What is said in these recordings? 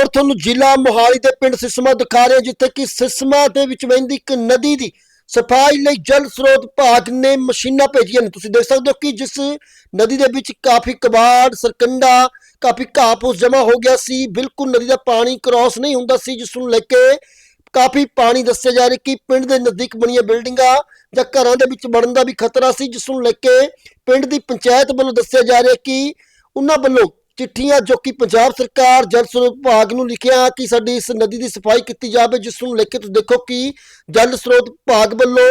ਖਬਰ ਤੁਹਾਨੂੰ ਜ਼ਿਲ੍ਹਾ ਮੋਹਾਲੀ ਦੇ ਪਿੰਡ ਸਿਸਮਾ ਦਿਖਾ ਰਹੇ, ਜਿੱਥੇ ਕਿ ਸਿਸਮਾ ਦੇ ਵਿੱਚ ਵਹਿੰਦੀ ਇੱਕ ਨਦੀ ਦੀ ਸਫ਼ਾਈ ਲਈ ਜਲ ਸਰੋਤ ਵਿਭਾਗ ਨੇ ਮਸ਼ੀਨਾਂ ਭੇਜੀਆਂ ਨੇ। ਤੁਸੀਂ ਦੇਖ ਸਕਦੇ ਹੋ ਕਿ ਜਿਸ ਨਦੀ ਦੇ ਵਿੱਚ ਕਾਫੀ ਕਬਾੜ, ਸਰਕੰਡਾ, ਕਾਫੀ ਘਾਹ ਫੂਸ ਜਮ੍ਹਾਂ ਹੋ ਗਿਆ ਸੀ। ਬਿਲਕੁਲ ਨਦੀ ਦਾ ਪਾਣੀ ਕ੍ਰਾਸ ਨਹੀਂ ਹੁੰਦਾ ਸੀ, ਜਿਸ ਨੂੰ ਲੈ ਕੇ ਕਾਫੀ ਪਾਣੀ ਦੱਸਿਆ ਜਾ ਰਿਹਾ ਕਿ ਪਿੰਡ ਦੇ ਨਜ਼ਦੀਕ ਬਣੀਆਂ ਬਿਲਡਿੰਗਾਂ ਜਾਂ ਘਰਾਂ ਦੇ ਵਿੱਚ ਵੜਨ ਦਾ ਵੀ ਖਤਰਾ ਸੀ, ਜਿਸ ਨੂੰ ਲੈ ਕੇ ਪਿੰਡ ਦੀ ਪੰਚਾਇਤ ਵੱਲੋਂ ਦੱਸਿਆ ਜਾ ਰਿਹਾ ਕਿ ਉਹਨਾਂ ਵੱਲੋਂ ਚਿੱਠੀਆਂ ਜੋ ਕਿ ਪੰਜਾਬ ਸਰਕਾਰ ਜਲ ਸਰੋਤ ਵਿਭਾਗ ਨੂੰ ਲਿਖਿਆ ਕਿ ਸਾਡੀ ਇਸ ਨਦੀ ਦੀ ਸਫ਼ਾਈ ਕੀਤੀ ਜਾਵੇ, ਜਿਸ ਨੂੰ ਲੈ ਕੇ ਤੁਸੀਂ ਦੇਖੋ ਕਿ ਜਲ ਸਰੋਤ ਵਿਭਾਗ ਵੱਲੋਂ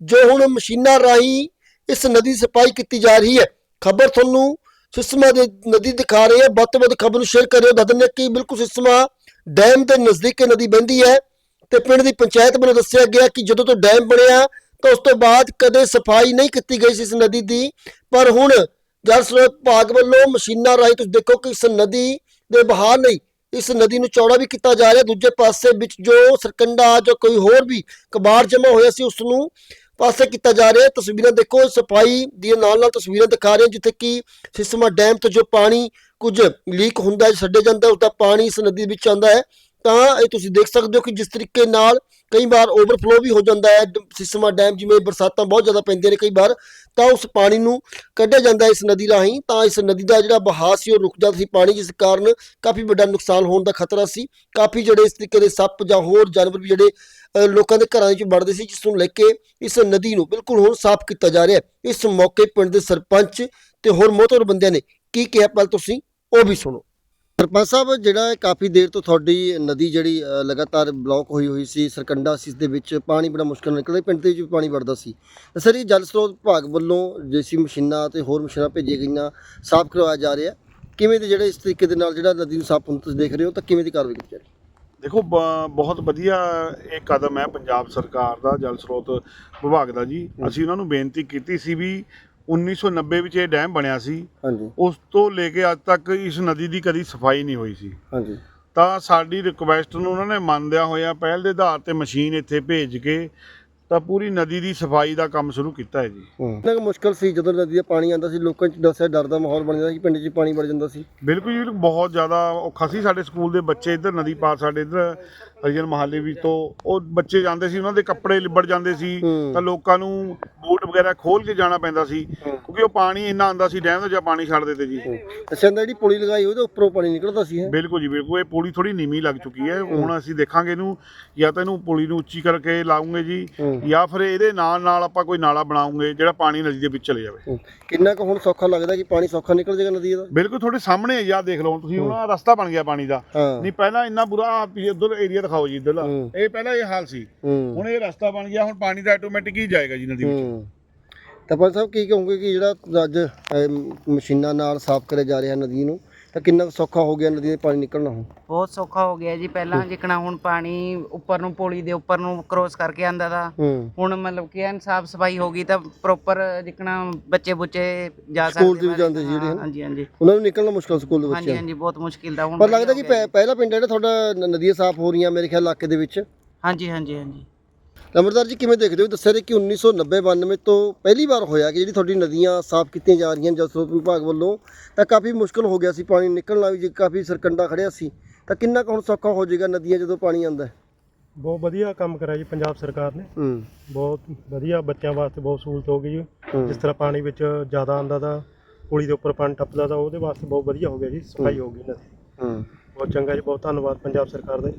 ਜੋ ਹੁਣ ਮਸ਼ੀਨਾਂ ਰਾਹੀਂ ਇਸ ਨਦੀ ਦੀ ਸਫ਼ਾਈ ਕੀਤੀ ਜਾ ਰਹੀ ਹੈ, ਖਬਰ ਤੁਹਾਨੂੰ ਸਿਸਮਾ ਦੇ ਨਦੀ ਦਿਖਾ ਰਹੇ ਹਾਂ ਵੱਧ ਤੋਂ ਵੱਧ ਖਬਰ ਨੂੰ ਸ਼ੇਅਰ ਕਰਿਓ, ਦੱਸ ਦਿੰਦੇ ਕਿ ਬਿਲਕੁਲ ਸਿਸਮਾ ਡੈਮ ਦੇ ਨਜ਼ਦੀਕ ਇਹ ਨਦੀ ਬਹਿੰਦੀ ਹੈ ਤੇ ਪਿੰਡ ਦੀ ਪੰਚਾਇਤ ਵੱਲੋਂ ਦੱਸਿਆ ਗਿਆ ਕਿ ਜਦੋਂ ਤੋਂ ਡੈਮ ਬਣਿਆ ਤਾਂ ਉਸ ਤੋਂ ਬਾਅਦ ਕਦੇ ਸਫ਼ਾਈ ਨਹੀਂ ਕੀਤੀ ਗਈ ਸੀ ਇਸ ਨਦੀ ਦੀ, ਪਰ ਹੁਣ ਜਲ ਸਰੋਤ ਵਿਭਾਗ ਵੱਲੋਂ ਮਸ਼ੀਨਾਂ ਰਾਹੀਂ ਤੁਸੀਂ ਦੇਖੋ ਕਿ ਇਸ ਨਦੀ ਦੇ ਬਹਾਅ ਲਈ ਇਸ ਨਦੀ ਨੂੰ ਚੌੜਾ ਵੀ ਕੀਤਾ ਜਾ ਰਿਹਾ। ਦੂਜੇ ਪਾਸੇ ਵਿੱਚ ਜੋ ਸਰਕੰਡਾ ਜਾਂ ਕੋਈ ਹੋਰ ਵੀ ਕਬਾੜ ਜਮਾ ਹੋਇਆ ਸੀ ਉਸ ਨੂੰ ਪਾਸੇ ਕੀਤਾ ਜਾ ਰਿਹਾ। ਤਸਵੀਰਾਂ ਦੇਖੋ ਸਫ਼ਾਈ ਦੀਆਂ ਨਾਲ ਨਾਲ ਤਸਵੀਰਾਂ ਦਿਖਾ ਰਹੇ ਜਿੱਥੇ ਕਿ ਸਿਸਮਾ ਡੈਮ ਤੋਂ ਜੋ ਪਾਣੀ ਕੁਝ ਲੀਕ ਹੁੰਦਾ ਹੈ ਛੱਡੇ ਜਾਂਦਾ ਹੈ, ਉਸ ਦਾ ਪਾਣੀ ਇਸ ਨਦੀ ਵਿੱਚ ਆਉਂਦਾ ਹੈ। ਤਾਂ ਇਹ ਤੁਸੀਂ ਦੇਖ ਸਕਦੇ ਹੋ ਕਿ ਜਿਸ ਤਰੀਕੇ ਨਾਲ ਕਈ ਵਾਰ ਓਵਰਫਲੋ ਵੀ ਹੋ ਜਾਂਦਾ ਹੈ, ਡ- ਸਿਸਮਾ ਡੈਮ ਜਿਵੇਂ ਬਰਸਾਤਾਂ ਬਹੁਤ ਜ਼ਿਆਦਾ ਪੈਂਦੀਆਂ ਨੇ ਕਈ ਵਾਰ, ਤਾਂ ਉਸ ਪਾਣੀ ਨੂੰ ਕੱਢਿਆ ਜਾਂਦਾ ਇਸ ਨਦੀ ਰਾਹੀਂ, ਤਾਂ ਇਸ ਨਦੀ ਦਾ ਜਿਹੜਾ ਬਹਾਅ ਸੀ ਉਹ ਰੁਕ ਜਾਂਦਾ ਸੀ ਪਾਣੀ, ਜਿਸ ਕਾਰਨ ਕਾਫੀ ਵੱਡਾ ਨੁਕਸਾਨ ਹੋਣ ਦਾ ਖਤਰਾ ਸੀ। ਕਾਫੀ ਜਿਹੜੇ ਇਸ ਤਰੀਕੇ ਦੇ ਸੱਪ ਜਾਂ ਹੋਰ ਜਾਨਵਰ ਵੀ ਜਿਹੜੇ ਲੋਕਾਂ ਦੇ ਘਰਾਂ ਵਿੱਚ ਵੜਦੇ ਸੀ, ਜਿਸ ਨੂੰ ਲੈ ਕੇ ਇਸ ਨਦੀ ਨੂੰ ਬਿਲਕੁਲ ਹੁਣ ਸਾਫ਼ ਕੀਤਾ ਜਾ ਰਿਹਾ ਹੈ। ਇਸ ਮੌਕੇ ਪਿੰਡ ਦੇ ਸਰਪੰਚ ਤੇ ਹੋਰ ਮੋਹਤਵਰ ਬੰਦਿਆਂ ਨੇ ਕੀ ਕਿਹਾ, ਪਹਿਲ ਤੁਸੀਂ ਉਹ ਵੀ ਸੁਣੋ। ਸਰਪੰਚ ਸਾਹਿਬ ਜਿਹੜਾ ਇਹ ਕਾਫੀ ਦੇਰ ਤੋਂ ਤੁਹਾਡੀ ਨਦੀ ਜਿਹੜੀ ਅ, ਲਗਾਤਾਰ ਬਲੌਕ ਹੋਈ ਹੋਈ ਸੀ ਸਰਕੰਡਾ ਸੀ ਇਸ ਦੇ ਵਿੱਚ ਪਾਣੀ ਬੜਾ ਮੁਸ਼ਕਲ ਨਿਕਲਦਾ ਪਿੰਡ ਦੇ ਵਿੱਚ ਵੀ ਪਾਣੀ ਵੜਦਾ ਸੀ। ਤਾਂ ਸਰ ਇਹ ਜਲ ਸਰੋਤ ਵਿਭਾਗ ਵੱਲੋਂ ਜੇਸੀ ਮਸ਼ੀਨਾਂ ਤੇ ਹੋਰ ਮਸ਼ੀਨਾਂ ਭੇਜੀਆਂ ਗਈਆਂ ਸਾਫ਼ ਕਰਵਾਇਆ ਜਾ ਰਿਹਾ। ਕਿਵੇਂ ਦੇ ਜਿਹੜੇ ਇਸ ਤਰੀਕੇ ਦੇ ਨਾਲ ਜਿਹੜਾ ਨਦੀ ਨੂੰ ਸਾਫ਼ ਹੁਣ ਤੁਸੀਂ ਦੇਖ ਰਹੇ ਹੋ ਤਾਂ ਕਿਵੇਂ ਦੀ ਕਾਰਵਾਈ ਕੀਤੀ ਜਾ ਰਹੀ ਹੈ? ਦੇਖੋ ਬ- ਬਹੁਤ ਵਧੀਆ ਇਹ ਕਦਮ ਹੈ ਪੰਜਾਬ ਸਰਕਾਰ ਦਾ ਜਲ ਸਰੋਤ ਵਿਭਾਗ ਦਾ ਜੀ। ਅਸੀਂ ਉਹਨਾਂ ਨੂੰ ਬੇਨਤੀ ਕੀਤੀ ਸੀ ਵੀ 1990 ਵਿੱਚ ਇਹ ਡੈਮ ਬਣਿਆ ਸੀ। ਹਾਂਜੀ। ਉਸ ਤੋਂ ਲੈ ਕੇ ਅੱਜ ਤੱਕ ਇਸ ਨਦੀ ਦੀ ਕਦੀ ਸਫ਼ਾਈ ਨਹੀਂ ਹੋਈ ਸੀ। ਹਾਂਜੀ। ਤਾਂ ਸਾਡੀ ਰਿਕੁਐਸਟ ਨੂੰ ਉਹਨਾਂ ਨੇ ਮੰਨਦਿਆਂ ਹੋਇਆ ਪਹਿਲ ਦੇ ਆਧਾਰ ਤੇ ਮਸ਼ੀਨ ਇੱਥੇ ਭੇਜ ਕੇ ਤਾਂ ਪੂਰੀ ਨਦੀ ਦੀ ਸਫ਼ਾਈ ਦਾ ਕੰਮ ਸ਼ੁਰੂ ਕੀਤਾ ਹੈ ਜੀ। ਕਿੰਨਾ ਕੁ ਮੁਸ਼ਕਲ ਸੀ ਜਦੋਂ ਨਦੀ ਦਾ ਪਾਣੀ ਆਉਂਦਾ ਸੀ ਲੋਕਾਂ 'ਚ ਦੱਸਿਆ ਡਰ ਦਾ ਮਾਹੌਲ ਬਣ ਜਾਂਦਾ ਸੀ ਪਿੰਡ 'ਚ ਪਾਣੀ ਵੜ ਜਾਂਦਾ ਸੀ। ਬਿਲਕੁਲ ਜੀ ਬਹੁਤ ਜ਼ਿਆਦਾ ਔਖਾ ਸੀ ਸਾਡੇ ਸਕੂਲ ਦੇ ਬੱਚੇ ਇੱਧਰ ਨਦੀ ਪਾਰ ਸਾਡੇ ਇੱਧਰ ਹਰੀਜਨ ਮਹੱਲੇ ਵਿੱਚ ਤੋਂ। ਉਹ ਬੱਚੇ ਜਾਂਦੇ ਸੀ ਉਹਨਾਂ ਦੇ ਕੱਪੜੇ ਲਿਬੜ ਜਾਂਦੇ ਸੀ। ਤਾਂ ਲੋਕਾਂ ਨੂੰ ਵਗੈਰਾ ਖੋਲ ਕੇ ਜਾਣਾ ਪੈਂਦਾ ਸੀ ਕਿਉਂਕਿ ਉਹ ਪਾਣੀ ਇੰਨਾ ਆਉਂਦਾ ਸੀ ਡੈਮ ਦਾ ਜਾਂ ਪਾਣੀ ਛੱਡ ਦਿੰਦੇ ਜੀ। ਅੱਛਾ ਇਹਦਾ ਜਿਹੜੀ ਪੁਲੀ ਲਗਾਈ ਉਹਦੇ ਉੱਪਰੋਂ ਪਾਣੀ ਨਿਕਲਦਾ ਸੀ ਹੈ? ਬਿਲਕੁਲ ਜੀ ਬਿਲਕੁਲ। ਇਹ ਪੁਲੀ ਥੋੜੀ ਨੀਵੀਂ ਲੱਗ ਚੁੱਕੀ ਹੈ। ਹੁਣ ਅਸੀਂ ਦੇਖਾਂਗੇ ਇਹਨੂੰ ਜਾਂ ਤਾਂ ਇਹਨੂੰ ਪੁਲੀ ਨੂੰ ਉੱਚੀ ਕਰਕੇ ਲਾਉਂਗੇ ਜੀ। ਜਾਂ ਫਿਰ ਇਹਦੇ ਨਾਲ ਨਾਲ ਆਪਾਂ ਕੋਈ ਨਾਲਾ ਬਣਾਉਂਗੇ ਜਿਹੜਾ ਪਾਣੀ ਨਦੀ ਦੇ ਵਿੱਚ ਚਲੇ ਜਾਵੇ। ਕਿੰਨਾ ਕੁ ਹੁਣ ਸੌਖਾ ਲੱਗਦਾ ਕਿ ਪਾਣੀ ਸੌਖਾ ਨਿਕਲ ਜਾਏਗਾ ਨਦੀ ਦਾ ਬਿਲਕੁਲ ਤੁਹਾਡੇ ਸਾਹਮਣੇ ਹੈ ਯਾਰ ਦੇਖ ਲਓ ਹੁਣ ਤੁਸੀਂ ਹੁਣ ਰਸਤਾ ਬਣ ਗਿਆ ਪਾਣੀ ਦਾ। ਨਹੀਂ ਪਹਿਲਾਂ ਇੰਨਾ ਬੁਰਾ ਉਧਰ ਏਰੀਆ ਦਿਖਾਓ ਜੀ ਇੱਧਰਲਾ ਹੂੰ। ਇਹ ਪਹਿਲਾਂ ਇਹ ਹਾਲ ਸੀ। ਹੁਣ ਇਹ ਰਸਤਾ ਬਣ ਗਿਆ ਹੁਣ ਪਾਣੀ ਦਾ ਆਟੋਮੈਟਿਕ ਹੀ ਜਾਏਗਾ ਜੀ ਨਦੀ ਵਿੱਚ। ਤਾਂ ਪੰਜ ਸਾਹਿਬ ਕੀ ਕਹੋਗੇ ਕਿ ਜਿਹੜਾ ਅੱਜ ਮਸ਼ੀਨਾਂ ਨਾਲ ਸਾਫ਼ ਕਰਿਆ ਜਾ ਰਿਹਾ ਨਦੀ ਨੂੰ ਤਾਂ ਕਿੰਨਾ ਸੌਖਾ ਹੋ ਗਿਆ ਨਦੀ ਦੇ ਪਾਣੀ ਨਿਕਲਣਾ ਹੁਣ? ਬਹੁਤ ਸੌਖਾ ਹੋ ਗਿਆ ਜੀ ਪਹਿਲਾਂ ਜਿਕਣਾ ਹੁਣ ਪਾਣੀ ਉੱਪਰ ਨੂੰ ਪੁਲੀ ਦੇ ਉੱਪਰ ਨੂੰ ਕ੍ਰੋਸ ਕਰਕੇ ਆਂਦਾ ਹੂੰ। ਹੁਣ ਮਤਲਬ ਕਿ ਐਨ ਸਾਫ਼ ਸਫ਼ਾਈ ਹੋ ਗਈ ਤਾਂ ਪ੍ਰੋਪਰ ਜਿਕਣਾ ਬੱਚੇ ਬੁੱਚੇ ਜਾ ਸਕਦੇ ਸਕੂਲ ਦੇ ਵੀ। ਜਾਂਦੇ ਜਿਹੜੇ? ਹਾਂਜੀ ਹਾਂਜੀ। ਉਹਨਾਂ ਨੂੰ ਨਿਕਲਣਾ ਮੁਸ਼ਕਲ ਸਕੂਲ ਦੇ ਹਾਂਜੀ ਬੱਚਿਆਂ ਨੂੰ? ਹਾਂਜੀ ਬਹੁਤ ਮੁਸ਼ਕਿਲ ਦਾ ਹੁਣ ਪਰ ਲੱਗਦਾ ਕਿ ਪਹਿਲਾ ਪਿੰਡ ਜਿਹੜਾ ਤੁਹਾਡਾ ਨਦੀਆਂ ਸਾਫ਼ ਹੋ ਰਹੀਆਂ ਮੇਰੇ ਖਿਆਲ ਇਲਾਕੇ ਦੇ ਵਿੱਚ। ਹਾਂਜੀ ਹਾਂਜੀ ਹਾਂਜੀ। ਅਮਰਦਾਰ ਜੀ ਕਿਵੇਂ ਦੇਖਦੇ ਹੋ? ਦੱਸਿਆ ਰਿਹਾ ਕਿ 1990 92 ਤੋਂ ਪਹਿਲੀ ਵਾਰ ਹੋਇਆ ਕਿ ਜਿਹੜੀ ਤੁਹਾਡੀ ਨਦੀਆਂ ਸਾਫ਼ ਕੀਤੀਆਂ ਜਾ ਰਹੀਆਂ ਜਲ ਸਰੋਤ ਵਿਭਾਗ ਵੱਲੋਂ ਤਾਂ ਕਾਫੀ ਮੁਸ਼ਕਲ ਹੋ ਗਿਆ ਸੀ ਪਾਣੀ ਨਿਕਲਣਾ ਵੀ ਜੇ ਕਾਫੀ ਸਰਕੰਡਾ ਖੜਿਆ ਸੀ ਤਾਂ ਕਿੰਨਾ ਕੁ ਹੁਣ ਸੌਖਾ ਹੋ ਜਾਏਗਾ ਨਦੀਆਂ ਜਦੋਂ ਪਾਣੀ ਆਉਂਦਾ ਹੈ? ਬਹੁਤ ਵਧੀਆ ਕੰਮ ਕਰਿਆ ਜੀ ਪੰਜਾਬ ਸਰਕਾਰ ਨੇ। ਹੂੰ। ਬਹੁਤ ਵਧੀਆ ਬੱਚਿਆਂ ਵਾਸਤੇ ਬਹੁਤ ਸਹੂਲਤ ਹੋ ਗਈ ਜੀ। ਜਿਸ ਤਰ੍ਹਾਂ ਪਾਣੀ ਵਿੱਚ ਜ਼ਿਆਦਾ ਆਂਦਾ ਤਾਂ ਪੁਲੀ ਦੇ ਉੱਪਰ ਪਾਣੀ ਟੱਪਦਾ ਤਾਂ ਉਹਦੇ ਵਾਸਤੇ ਬਹੁਤ ਵਧੀਆ ਹੋ ਗਿਆ ਜੀ ਸਫ਼ਾਈ ਹੋ ਗਈ ਨਦੀ। ਹੂੰ। ਬਹੁਤ ਚੰਗਾ ਜੀ ਬਹੁਤ ਧੰਨਵਾਦ ਪੰਜਾਬ ਸਰਕਾਰ ਦਾ ਜੀ।